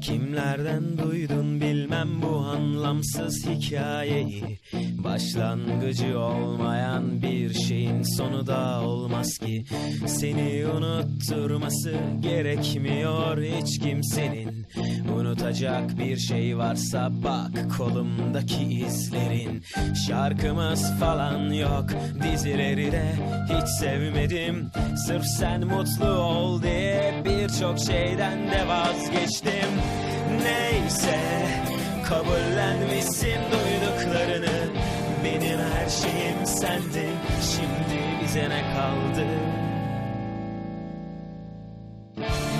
Kimlerden duydun bilmem bu anlamsız hikayeyi. Başlangıcı olmayan bir şeyin sonu da olmaz ki. Seni unutturması gerekmiyor hiç kimsenin. Unutacak bir şey varsa bak kolumdaki izlerin. Şarkımız falan yok dizileri de hiç sevmedim. Sırf sen mutlu ol diye birçok şeyden de vazgeçtim Neyse kabullenmişsin duyduklarını. Benim her şeyim sendin şimdi bize ne kaldı?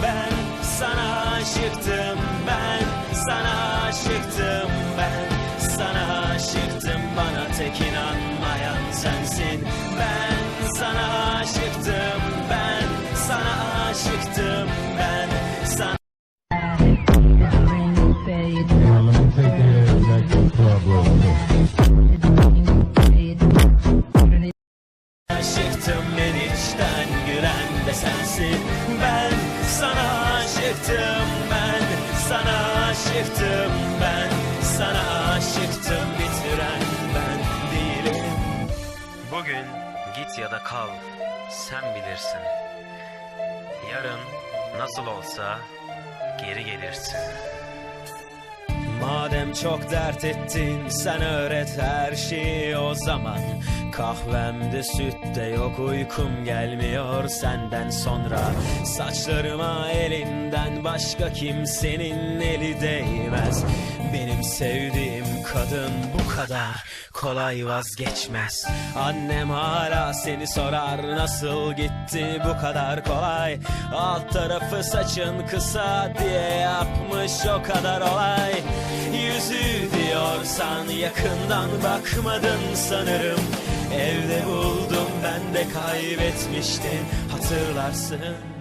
Ben sana aşıktım ben sana aşıktım ben sana aşıktım içten gülen de sensin. Ben sana aşıktım ben. Sana aşıktım ben. Sana aşıktım bitiren ben değilim. Bugün git ya da kal sen bilirsin. Yarın nasıl olsa geri gelirsin Madem çok dert ettin sen öğret her şeyi o zaman. Kahvemde sütte yok uykum gelmiyor senden sonra. Saçlarıma elinden başka kimsenin eli değmez. Benim sevdiğim kadın bu kadar kolay vazgeçmez. Annem hala seni sorar nasıl gitti bu kadar kolay? Alt tarafı saçın kısa diye yapmış o kadar olay. Yüzü diyorsan yakından bakmadın sanırım. Evde buldum ben de kaybetmiştin hatırlarsın